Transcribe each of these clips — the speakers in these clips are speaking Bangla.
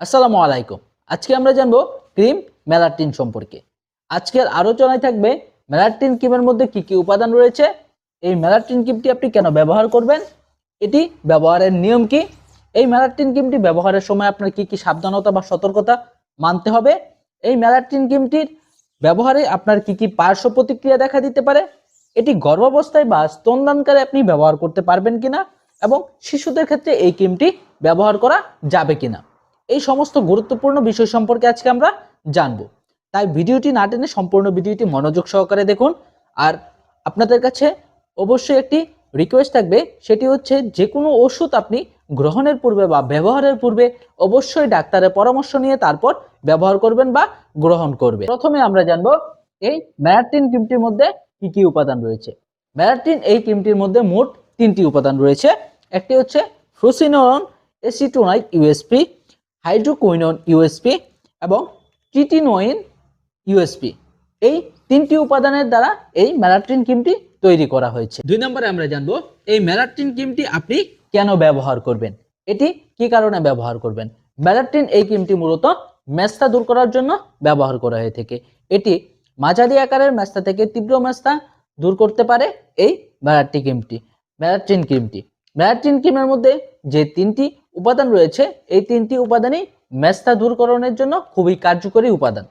আসসালামু আলাইকুম। আজকে আমরা জানব ক্রিম মেলাটিন সম্পর্কে। আজকের আলোচনায় থাকবে মেলাটিন ক্রিমের মধ্যে কি কি উপাদান রয়েছে, এই মেলাটিন ক্রিমটি আপনি কেন ব্যবহার করবেন, এটি ব্যবহারের নিয়ম কি, এই মেলাটিন ক্রিমটি ব্যবহারের সময় আপনার কি কি সাবধানতা বা সতর্কতা মানতে হবে, এই মেলাটিন ক্রিমটির ব্যবহারে আপনার কি কি পার্শ্ব প্রতিক্রিয়া দেখা দিতে পারে, এটি গর্ভাবস্থায় বা স্তনদানকালে আপনি ব্যবহার করতে পারবেন কিনা এবং শিশুদের ক্ষেত্রে এই ক্রিমটি ব্যবহার করা যাবে কিনা। এই সমস্ত গুরুত্বপূর্ণ বিষয় সম্পর্কে আজকে আমরা জানব। তাই ভিডিওটি না টেনে সম্পূর্ণ ভিডিওটি মনোযোগ সহকারে দেখুন। আর আপনাদের কাছে অবশ্যই একটি রিকোয়েস্ট থাকবে, সেটি হচ্ছে যে কোনো ওষুধ আপনি গ্রহণের পূর্বে বা ব্যবহারের পূর্বে অবশ্যই ডাক্তারের পরামর্শ নিয়ে তারপর ব্যবহার করবেন বা গ্রহণ করবেন। প্রথমে আমরা জানব এই ম্যারাটিন ক্রিমটির মধ্যে কি কি উপাদান রয়েছে। ম্যারাটিন এই ক্রিমটির মধ্যে মোট তিনটি উপাদান রয়েছে। একটি হচ্ছে fluocinolone acetonide USP hydroquinone USP এবং ট্রিটিনোইন ইউএসপি। এই তিনটি উপাদানের দ্বারা এই ম্যালাট্রিন ক্রিমটি তৈরি করা হয়েছে। দুই নম্বরে আমরা জানব, এই ম্যালাট্রিন ক্রিমটি আপনি কেন ব্যবহার করবেন? এটি কি কারণে ব্যবহার করবেন? ম্যালাট্রিন এই ক্রিমটি মূলত মেস্তা দূর করার জন্য ব্যবহার করা হয়ে থাকে। এটি মাঝারি আকারের মেস্তা থেকে তীব্র মেস্তা দূর করতে পারে এই ম্যালাট্রিন ক্রিমটি। ম্যালাট্রিন ক্রিমটি। ম্যালাট্রিন ক্রিমের মধ্যে যে তিনটি উপাদান রয়েছে, এই তিনটি উপাদানই মেস্তা দূরকরণের জন্য খুবই কার্যকরী উপাদান।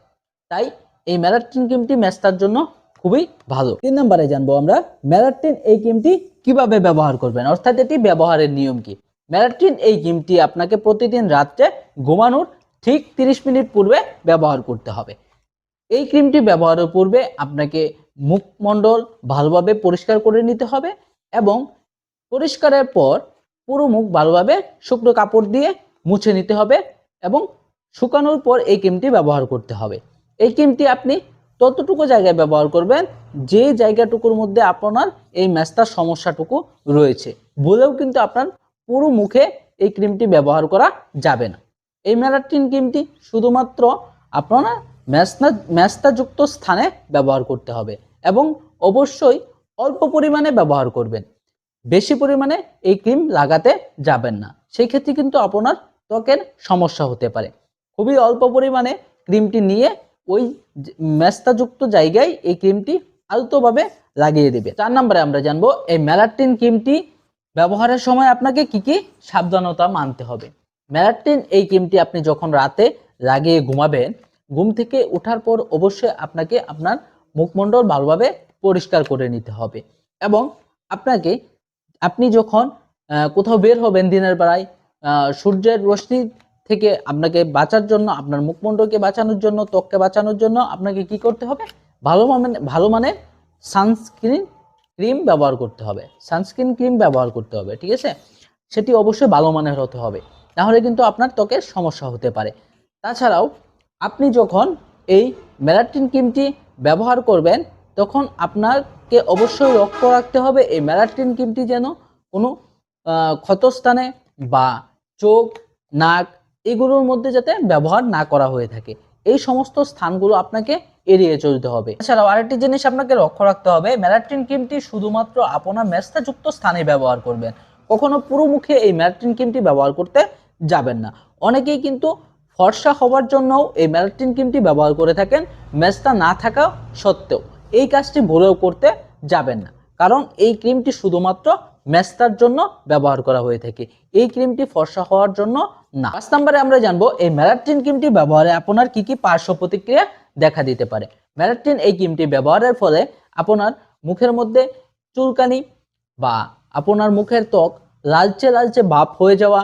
তাই এই ম্যালাট্রিন ক্রিমটি মেস্তার জন্য খুবই ভালো। তিন নম্বরে জানব আমরা ম্যালাট্রিন এই ক্রিমটি কীভাবে ব্যবহার করবেন? অর্থাৎ এটি ব্যবহারের নিয়ম কি? ম্যালাট্রিন এই ক্রিমটি আপনাকে প্রতিদিন রাত্রে ঘুমানোর ঠিক তিরিশ মিনিট পূর্বে ব্যবহার করতে হবে। এই ক্রিমটি ব্যবহারের পূর্বে আপনাকে মুখমণ্ডল ভালোভাবে পরিষ্কার করে নিতে হবে এবং পরিষ্কারের পর পুরো মুখ ভালোভাবে শুকনো কাপড় দিয়ে মুছে নিতে হবে এবং শুকানোর পর এই ক্রিমটি ব্যবহার করতে হবে। এই ক্রিমটি আপনি ততটুকু জায়গায় ব্যবহার করবেন যে জায়গাটুকুর মধ্যে আপনার এই ম্যাস্তার সমস্যাটুকু রয়েছে। বলেও কিন্তু আপনার পুরো মুখে এই ক্রিমটি ব্যবহার করা যাবে না। এই ম্যালাটিন ক্রিমটি শুধুমাত্র আপনারা ম্যাস্তা, ম্যাস্তাযুক্ত স্থানে ব্যবহার করতে হবে এবং অবশ্যই অল্প পরিমাণে ব্যবহার করবেন। বেশি পরিমাণে এই ক্রিম লাগাতে যাবেন না। সেই ক্ষেত্রে কিন্তু আপনার ত্বকের সমস্যা হতে পারে। খুবই অল্প পরিমাণে ক্রিমটি নিয়ে ওই মেস্তাযুক্ত জায়গায় এই ক্রিমটি আলতোভাবে লাগিয়ে দেবে। চার নম্বরে আমরা জানব, এই ম্যালাটিন ক্রিমটি ব্যবহারের সময় আপনাকে কি কি সাবধানতা মানতে হবে? ম্যালাটিন এই ক্রিমটি আপনি যখন রাতে লাগিয়ে ঘুমাবেন, ঘুম থেকে ওঠার পর অবশ্যই আপনাকে আপনার মুখমণ্ডল ভালোভাবে পরিষ্কার করে নিতে হবে এবং আপনাকে আপনি যখন কোথাও বের হবেন দিনের বেলায় সূর্যের রশ্মি থেকে আপনাকে বাঁচার জন্য, আপনার মুখমণ্ডলকে বাঁচানোর জন্য, ত্বককে বাঁচানোর জন্য আপনাকে কি করতে হবে? ভালো মানে ভালো মানের সানস্ক্রিন ক্রিম ব্যবহার করতে হবে। সানস্ক্রিন ক্রিম ব্যবহার করতে হবে, ঠিক আছে? সেটি অবশ্যই ভালো মানের হতে হবে। তাহলে কিন্তু আপনার ত্বকের সমস্যা হতে পারে। তাছাড়াও, আপনি যখন এই ম্যালাটিন ক্রিমটি ব্যবহার করবেন, তখন আপনাকে অবশ্যই লক্ষ্য রাখতে হবে এই ম্যালাটিন ক্রিমটি যেন কোনো ক্ষতস্থানে বা চোখ, নাক এগুলোর মধ্যে যাতে ব্যবহার না করা হয়ে থাকে। এই সমস্ত স্থানগুলো আপনাকে এড়িয়ে চলতে হবে। এছাড়াও আরেকটি জিনিস আপনাকে লক্ষ্য রাখতে হবে ম্যালাটিন ক্রিমটি শুধুমাত্র আপনার মেস্তাযুক্ত স্থানে ব্যবহার করবেন। কখনো পুরো মুখে এই ম্যালাটিন ক্রিমটি ব্যবহার করতে যাবেন না। অনেকেই কিন্তু ফর্সা হওয়ার জন্যও এই ম্যালাটিন ক্রিমটি ব্যবহার করে থাকেন, মেস্তা না থাকা সত্ত্বেও। এই কাজটি ভুলেও করতে যাবেন না। কারণ এই ক্রিমটি শুধুমাত্র ম্যাস্তার জন্য ব্যবহার করা হয়ে থাকে। এই ক্রিমটি ফর্সা হওয়ার জন্য না। পাঁচ নম্বরে আমরা জানব, এই ম্যালাটিন ক্রিমটি ব্যবহারে আপনার কি কি পার্শ্ব প্রতিক্রিয়া দেখা দিতে পারে? ম্যালাটিন এই ক্রিমটি ব্যবহারের ফলে আপনার মুখের মধ্যে চুলকানি বা আপনার মুখের ত্বক লালচে লালচে ভাব হয়ে যাওয়া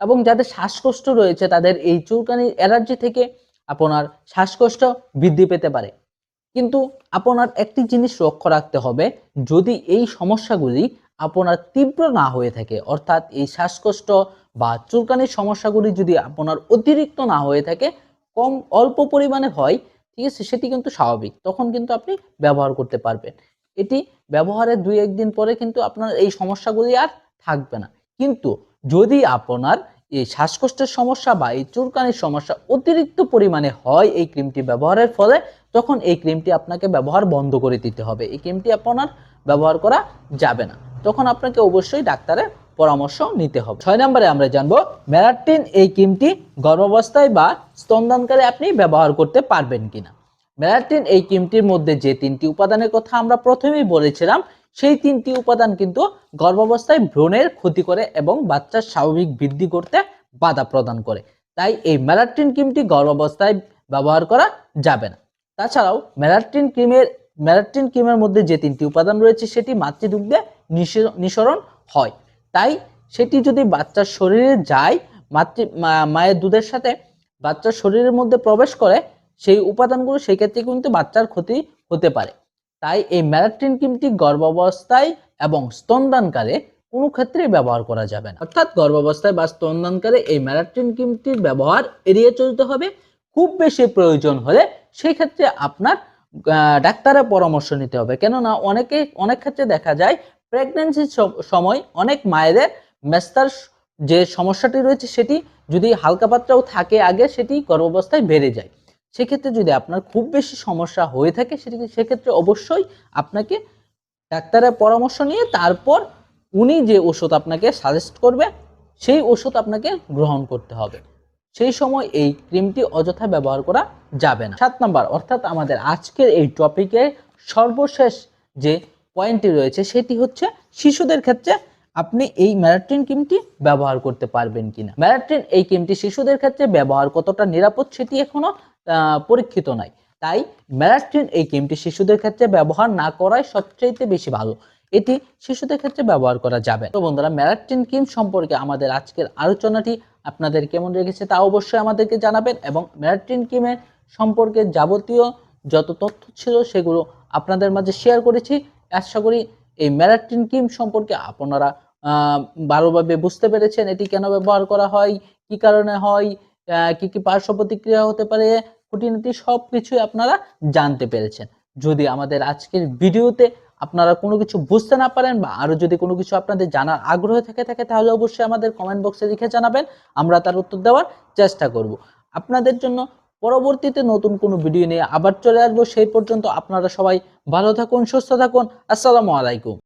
এবং যাদের শ্বাসকষ্ট রয়েছে, তাদের এই চুলকানির অ্যালার্জি থেকে আপনার শ্বাসকষ্ট বৃদ্ধি পেতে পারে। কিন্তু আপনার একটি জিনিস লক্ষ্য রাখতে হবে, যদি এই সমস্যাগুলি আপনার তীব্র না হয়ে থাকে, অর্থাৎ এই শ্বাসকষ্ট বা চুলকানির সমস্যাগুলি যদি আপনার অতিরিক্ত না হয়ে থাকে, কম অল্প পরিমাণে হয়, ঠিক আছে, সেটি কিন্তু স্বাভাবিক, তখন কিন্তু আপনি ব্যবহার করতে পারবেন। এটি ব্যবহারের দুই একদিন পরে কিন্তু আপনার এই সমস্যাগুলি আর থাকবে না। কিন্তু যদি আপনার এই শ্বাসকষ্টের সমস্যা বা এই চুলকানির সমস্যা অতিরিক্ত পরিমাণে হয় এই ক্রিমটি ব্যবহারের ফলে, তখন এই ক্রিমটি আপনাকে ব্যবহার বন্ধ করে দিতে হবে। এই ক্রিমটি আপনার ব্যবহার করা যাবে না। তখন আপনাকে অবশ্যই ডাক্তারের পরামর্শ নিতে হবে। ছয় নম্বরে আমরা জানব ম্যালাটিন এই ক্রিমটি গর্ভাবস্থায় বা স্তনদানকালে আপনি ব্যবহার করতে পারবেন কিনা? ম্যালাটিন এই ক্রিমটির মধ্যে যে তিনটি উপাদানের কথা আমরা প্রথমেই বলেছিলাম সেই তিনটি উপাদান কিন্তু গর্ভাবস্থায় ভ্রূণের ক্ষতি করে এবং বাচ্চার স্বাভাবিক বৃদ্ধি করতে বাধা প্রদান করে। তাই এই ম্যালাটিন ক্রিমটি গর্ভাবস্থায় ব্যবহার করা যাবে না। তাছাড়াও ম্যালাটিন ক্রিমের ম্যালাটিন ক্রিমের মধ্যে যে তিনটি উপাদান রয়েছে সেটি মাতৃদুগ্ধে নিঃসে- নিঃসরণ হয়। তাই সেটি যদি বাচ্চার শরীরে যায়, মাতৃ মায়ের দুধের সাথে বাচ্চার শরীরের মধ্যে প্রবেশ করে, সেই উপাদানগুলো সেই ক্ষেত্রে কিন্তু বাচ্চার ক্ষতি হতে পারে। তাই এই ম্যালাটিন ক্রিমটি গর্ভাবস্থায় এবং স্তনদানকালে কোনো ক্ষেত্রেই ব্যবহার করা যাবে না। অর্থাৎ গর্ভাবস্থায় বা স্তনদানকালে এই ম্যালাটিন ক্রিমটির ব্যবহার এড়িয়ে চলতে হবে। খুব বেশি প্রয়োজন হলে সেই ক্ষেত্রে আপনার ডাক্তারের পরামর্শ নিতে হবে। কেননা অনেকে, অনেক ক্ষেত্রে দেখা যায় প্রেগন্যান্সির সময় অনেক মায়েদের মেস্তার যে সমস্যাটি রয়েছে সেটি যদি হালকা পাত্রাও থাকে আগে, সেটি গর্ভাবস্থায় বেড়ে যায়। সেক্ষেত্রে যদি আপনার খুব বেশি সমস্যা হয়ে থাকে, সেটি সেক্ষেত্রে অবশ্যই আপনাকে ডাক্তারের পরামর্শ নিয়ে তারপর উনি যে ওষুধ আপনাকে সাজেস্ট করবে, সেই ওষুধ আপনাকে গ্রহণ করতে হবে। সেই সময় এই ক্রিমটি অযথা ব্যবহার করা যাবে না। সাত নাম্বার, অর্থাৎ আমাদের আজকের এই টপিকে সর্বশেষ যে পয়েন্টটি রয়েছে, সেটি হচ্ছে শিশুদের ক্ষেত্রে আপনি এই ম্যারাটিন ক্রিমটি ব্যবহার করতে পারবেন কিনা। ম্যারাটিন এই ক্রিমটি শিশুদের ক্ষেত্রে ব্যবহার কতটা নিরাপদ, সেটি এখনও পরীক্ষিত নয় তাই ম্যারাটিন এই ক্রিমটি শিশুদের ক্ষেত্রে ব্যবহার না করাই সবচেয়ে বেশি ভালো। এটি শিশুদের ক্ষেত্রে ব্যবহার করা যাবে। তো বন্ধুরা ম্যারাটিন ক্রিম সম্পর্কে আমাদের আজকের আলোচনাটি আপনাদের কেমন লেগেছে তা অবশ্যই আমাদেরকে জানাবেন এবং ম্যারাটিন ক্রিমের সম্পর্কে যাবতীয় যত তথ্য ছিল সেগুলো আপনাদের মাঝে শেয়ার করেছি। আশা করি এই ম্যারাটিন ক্রিম সম্পর্কে আপনারা ভালোভাবে বুঝতে পেরেছেন এটি কেন ব্যবহার করা হয়, কি কারণে হয় কি কি পার্শ্ব প্রতিক্রিয়া হতে পারে খুঁটিনাটি সব কিছুই আপনারা জানতে পেরেছেন। যদি আমাদের আজকের ভিডিওতে আপনারা কোনো কিছু বুঝতে না পারেন বা আরও যদি কোনো কিছু আপনাদের জানার আগ্রহ থেকে থাকে, তাহলে অবশ্যই আমাদের কমেন্ট বক্সে লিখে জানাবেন, আমরা তার উত্তর দেওয়ার চেষ্টা করব। আপনাদের জন্য পরবর্তীতে নতুন কোনো ভিডিও নিয়ে আবার চলে আসব। সেই পর্যন্ত আপনারা সবাই ভালো থাকুন, সুস্থ থাকুন। আসসালামু আলাইকুম।